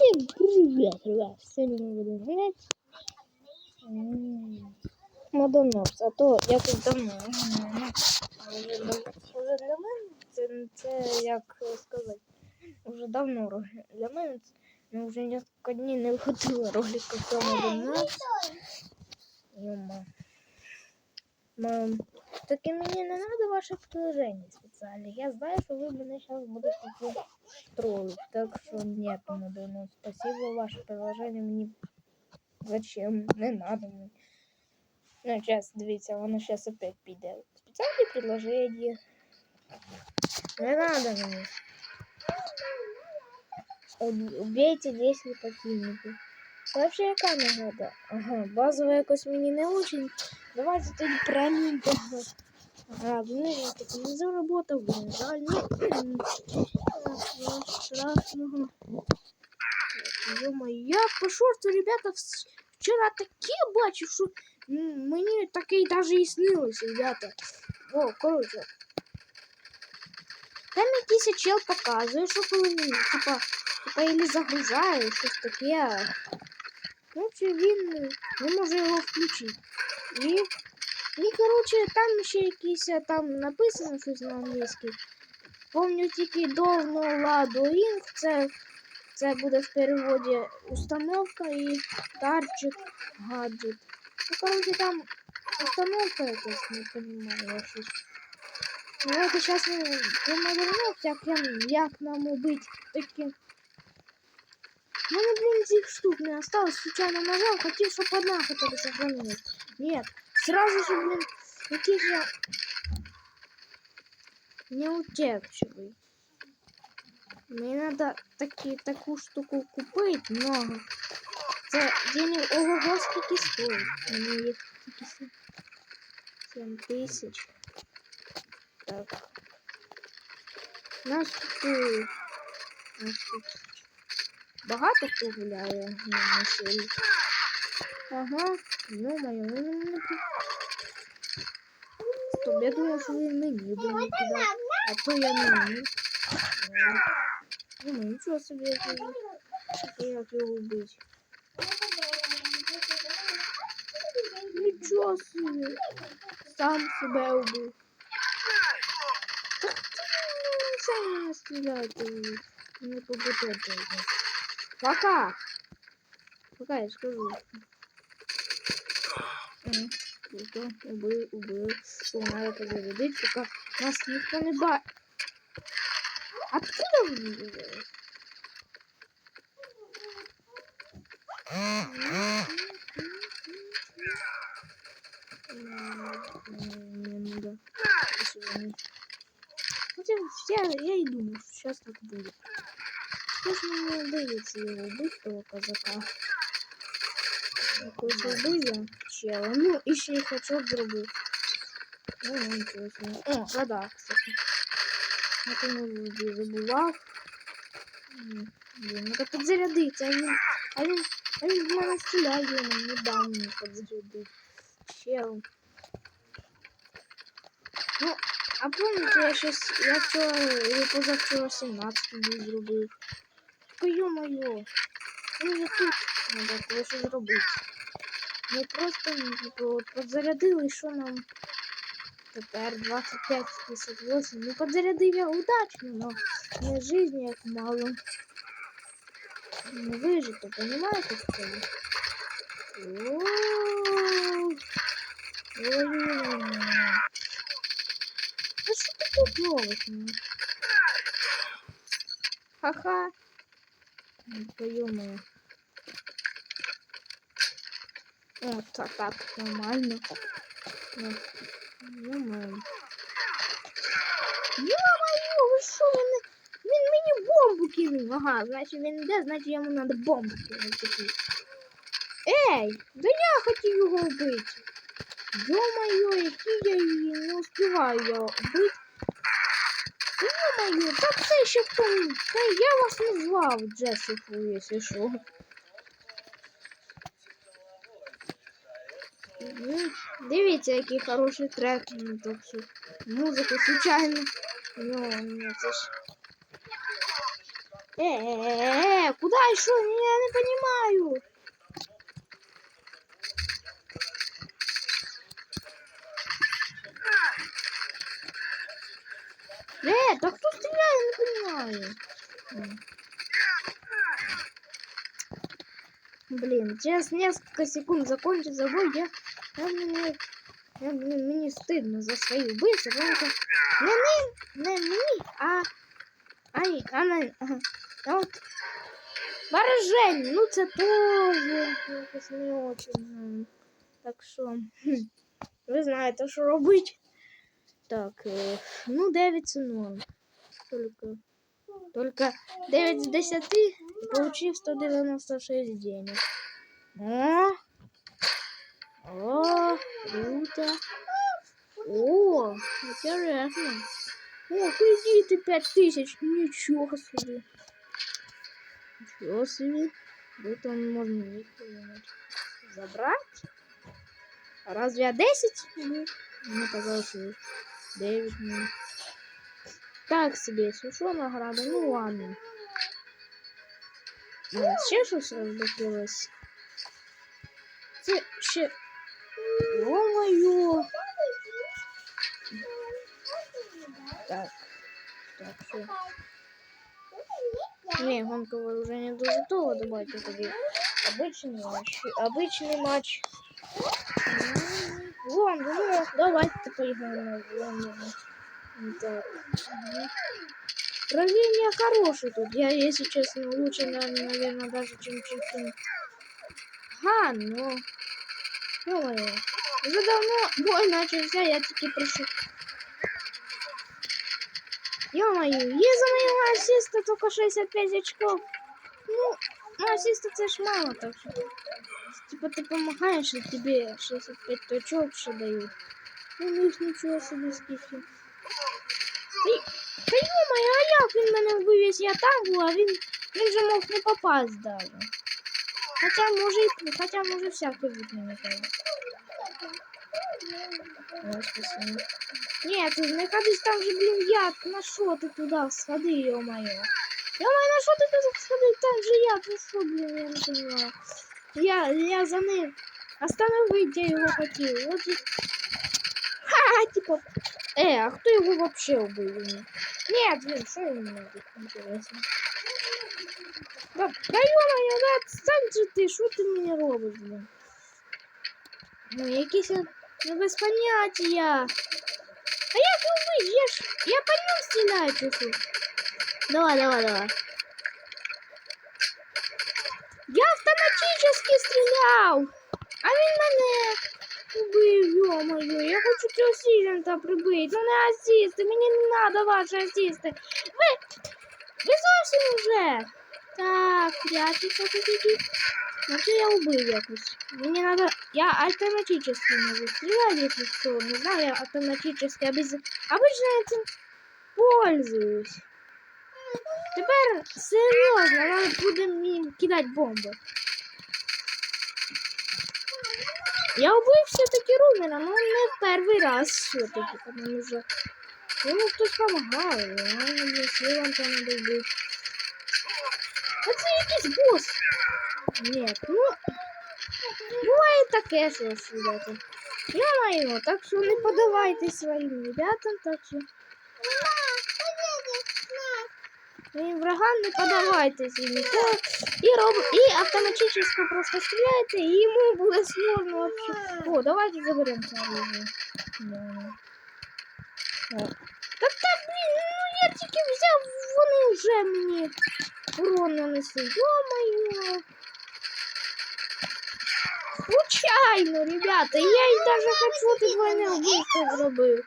Всем привет, ребят! Сегодня мы будем гулять. Модонопс, а то я тут давно вже для мене це, це як сказати, вже давно для мене це, ну, вже кілька днів не виходило роликів про Модонопс. Йома. Мам, таки мені не треба ваше приложення спеціальне. Я знаю, що ви мене зараз будете троллить. Так что нет, Мадонна. Спасибо, ваше приложение мне зачем? Не надо мне. Ну, сейчас, дивіться, воно сейчас опять піде. Спеціальні предложення. Не надо мені. Убейте 10 противников. Вообще яка нагода? Ага, базова якось мені не очень. Давайте тоді преміум. Ага, ну так не заработав, блин, жаль, страшного. Ё-моё, я по шорту, ребята, вчора таке бачив, що мені таке даже і снилось, ребята. О, коротше. Там якийсь чел показує, що коли він, типа, типа, или загружає, щось таке. Короче, він не може його включити. І, і коротше, там ще якісь там написано щось на англійській. Помню тільки довно ладу інг, це, це буде в переводі установка і тарчик гаджет. Ну, коротше, там установка якась, не я щось. Ну, от зараз ми помовернувся, як, як нам убить такі. У мене, блін, цих штук не осталось, случайно нажал, хотів, щоб одна хоча б сохранилась. Нет, сразу же, блин, же я неутепчивый. Мне надо таки, таку штуку купить много. Це денег ого скільки стоїть. Мені їх тільки сім- сім тисяч. Так. Нас тут. Нас тут. Багато хто гуляє на машині. Ага, ну ну не Стоп, я думав, що він мені буде кидати. А то я не мені. Ну, нічого собі, як його, як його вбити. Нічого собі. Сам себе вбив. Так ти не стріляти. Не побудете. Пока. Пока я скажу. Круто, убив, убив. О, надо позарядить, пока нас ніхто не бачить. Откуда вы не. Спасибо. Хотя я, я и думал, что сейчас так будет. Сейчас мне удается его убить, того казака. Якось убив я чела. Ну, і ще й хочок зробив. Ну, ну, нічого собі. О, вода, кстати. Я тому вроді забував. М, Блін, ну так підзарядиться, а він, а він, а він в мене стріляє, він не дав мені підзарядити. Чел. Ну, а помните, я щось, я вчора, я позавчора 17 був зробив. Тільки ё-моё, ну тут треба кое-що зробити. Ми просто і що нам тепер 25 58. Ну, підзарядив я удачно, но не жизни як мало. Не вижито, понимаете, что ли? А что ты тут делаешь, ну? Ха-ха. Ну, ё-моё. О, так, так, нормально. Ну, Ё-моё. Ё-моё, ви що, він, він мені бомбу кинув. Ага, значить він йде, значить йому треба бомбу кинути. Ей, да я хотів його вбити. Ё-моё, який я її не успіваю я вбити. Ё-моё, та це ще хто? Та я вас не звав Джесіфу, якщо що. Дивіться, який хороший трек. Так що музику, звичайно. Ну, ну, це ж. Э-э-э, куда еще? Я не понимаю. Э, да кто стреляет, я не понимаю. М. Блин, через несколько секунд закончится бой, я, я, мне, я, блин, мне стыдно за свою быстро, потому что не, не, не мені, а, а, ні, а, не, а, а от Ворожень, ну це теж якось не очень. м. Так що, хм, ви знаєте, що робити. Так, е, ну 9 це норм. Только, только 9 з 10 і получив 196 денег. О, о, круто. О, интересно. О, кредиты 5000, ничего себе. Ничего себе. Вот он можно выполнить. Забрать? А разве я 10? Ну, мне казалось, что 9 ну. Так себе, если что, награда, ну ладно. У нас ще щось розблокилось. Це ще... Ё-моё! Так. Так, все. Не, гонка вооружения дуже того, давайте тоді. Обычный матч. Обычный матч. Лондон, ну, давайте поиграем в Лондон. Так. мгм. Управление хорошее тут. Я, если честно, лучше, наверное, даже, чем чемпион. Ага, ну... Ой, уже давно бой начался, я таки прошу. Ё-моё, є за моего ассиста только 65 очков. Ну, ну ассиста це ж мало, так що. Типа ты помогаешь, и тебе 65 точок ще дают. Ну, ну их ничего себе скільки. Та, й- та ё-моё, а як він мене вбив, якщо я там була, а він, він же мог не попасть даже. Хотя може, і- хотя може всяке бути мені кажется. Ой, спасибо. Нет, ты находись там же, блин, яд. На что ты туда сходи, ё-моё? Ё-моё, на что ты туда сходи? Там же яд, ну что, блин, я не понимаю. Я, я за ним. Остановить я его хотел. Вот же... Ха, типа... Э, а кто его вообще убил? Нет, блин, что ему надо? Интересно. Да, да ё-моё, да отстань же ты, что ты мне робишь, блин? Ну, якісь... Ну, без поняття. А як вбити? Я ж... Я по ньому стріляю чешу. Давай, давай, давай. Я автоматически стріляв. А він мене убив, ё-моё. Я хочу цього сілента прибити. Ну не асісти, мені не надо ваші асісти. Ви... Ви зовсім уже. Так, прячется тут ідіть. Значит, я убил якось. Мне надо... Я автоматически могу стрелять, если что. Не знаю, я автоматически обез... Обычно я этим пользуюсь. Теперь серьезно, надо буде мені кидать бомби. Я убив все-таки Румера, но не в первый раз все-таки, потому что ему хтось помогал. Я не силам там надо вбити. А це якийсь босс. Нет, ну буває таке що ж, ребята. Ё-моё, так що не подавайте своїм ребятам, так що. Своим врагам не подавайтесь и никто. И, роб... и автоматически просто стреляйте, и ему будет сложно вообще. О, давайте заберем это оружие. Да. О. Так так, блин, ну я тільки взяв, вони вже мені урон нанесли. Ё-моё. Случайно, ребята, я и даже хочу ти двойне убийство зробив.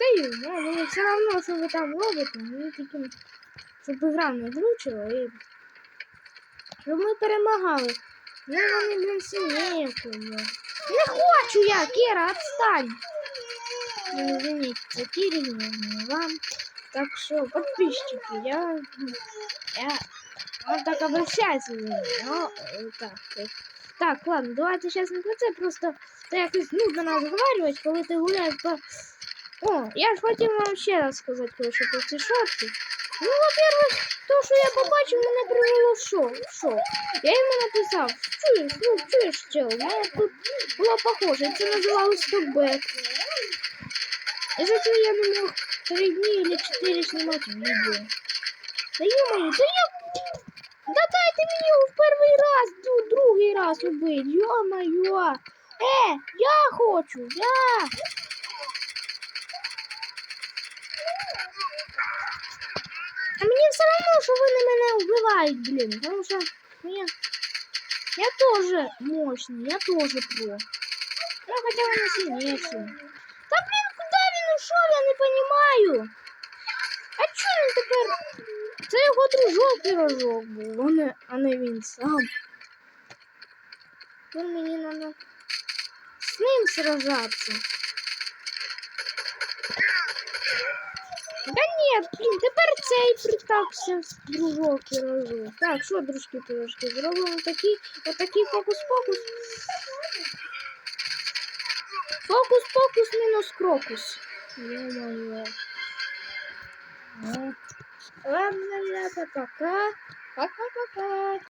Й, ну, мені все равно, що там робите, мені тільки, щоб ігра не влучила і щоб ми перемагали. Ну, вони, блін, блін. Не хочу я, Кіра, отстань. Ну, извините, за Кири, не вам. Так что, подписчики, я... Я... Он так обращается но... э, Так, так, ладно, давайте сейчас не про це, просто це якось нудно розговаривать, коли ти гуляєш по... О, я ж хотів вам ще раз сказати кое-що про ці шорти. Ну, во-первых, то, що я побачив, мене привело в шок. в шок. Я йому написав, чуєш, ну, чуєш, чел, у мене тут було похоже, це називалось стопбек. І за це я не мог три дні или чотири знімати відео. Та ё-моё, та я... Да дайте мені його в перший раз, ду- другий раз убить, ё-моё. Е, я хочу, я. Все одно, що вони мене вбивають, блін. Тому що я, я теж мощний, я теж про. Ну, хоча вони сильніші. Та блін, куди він ушов, я не розумію. А чого він тепер? Це його дружок пірожок був, а не, а не він сам. Він мені надо з ним сражатися. Да ні, блін, тепер цей притався з дружок пірожок. Так, що, дружки пірожки, зробимо такі, отакий фокус-фокус. Фокус-фокус мінус крокус. Ё-моё. Ладно, ребята, пока. Пока-пока.